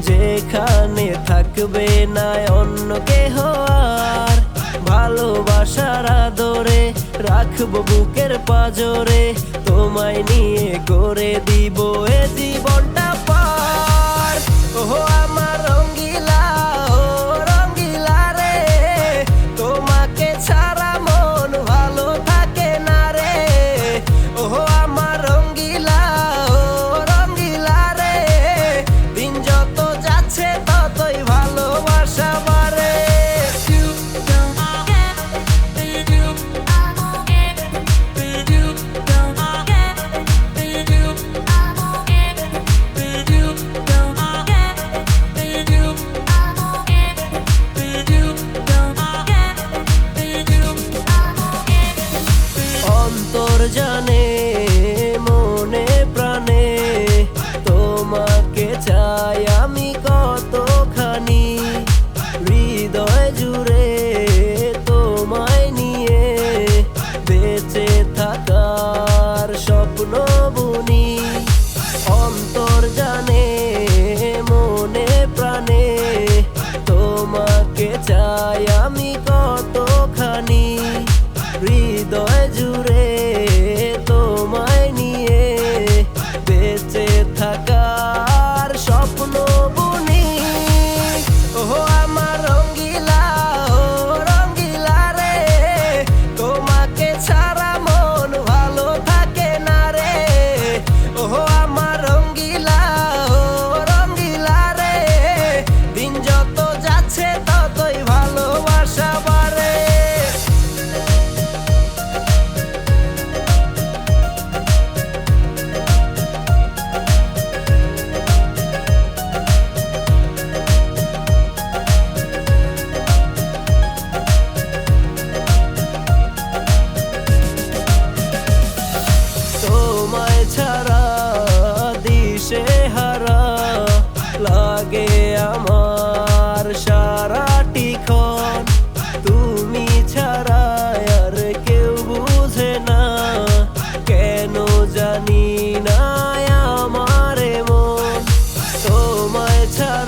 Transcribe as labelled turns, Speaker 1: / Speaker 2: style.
Speaker 1: যেখানে থাকবে না অন্য কেহ আর। ভালোবাসার আদরে রাখব বুকের পাজরে, তোমায় নিয়ে করে দিব এ জীবনটা পার। ও আমার জুড়ে tough.